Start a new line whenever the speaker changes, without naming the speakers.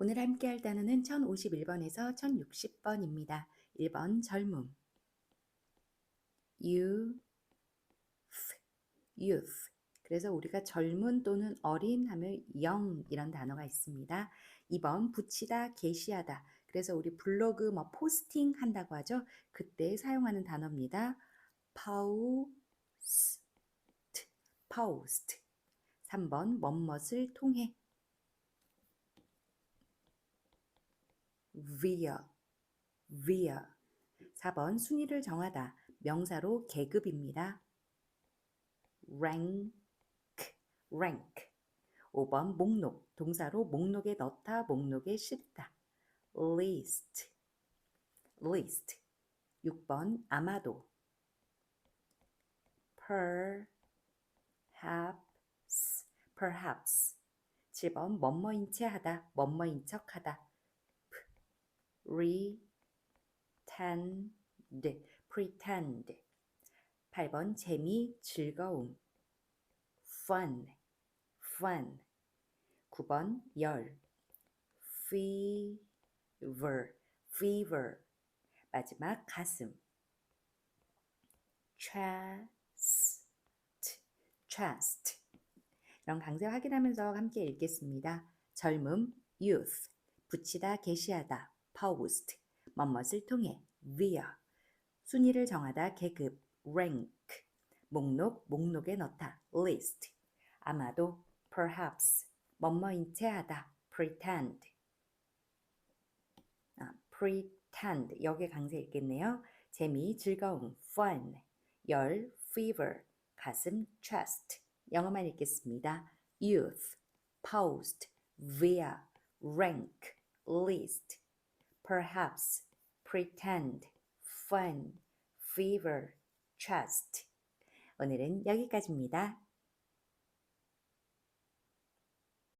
오늘 함께 할 단어는 1051번에서 1060번입니다. 1번 젊음 youth youth 그래서 우리가 젊은 또는 어린 하면 young 이런 단어가 있습니다. 2번 붙이다 게시하다 그래서 우리 블로그 뭐 포스팅 한다고 하죠. 그때 사용하는 단어입니다. post post 3번 멋멋을 통해 via via. 4번 순위를 정하다. 명사로 계급입니다. rank rank. 5번 목록. 동사로 목록에 넣다 목록에 싣다. list list. 6번 아마도. perhaps. perhaps. 7번 뭐뭐인 채 하다 뭐뭐인 척 하다 pretend pretend 8번 재미 즐거움 fun fun 9번 열 fever fever 마지막 가슴 chest chest 이런 강세 확인하면서 함께 읽겠습니다. 젊음 youth 붙이다 게시하다 post 멋멋을 통해 via 순위를 정하다 계급 rank 목록 목록에 넣다 list 아마도 perhaps 뭐뭐인 채 하다 pretend 아, pretend 여기에 강세 있겠네요. 재미 즐거움 fun 열 fever 가슴 chest 영어만 읽겠습니다. youth post via rank list perhaps pretend fun fever trust 오늘은 여기까지입니다.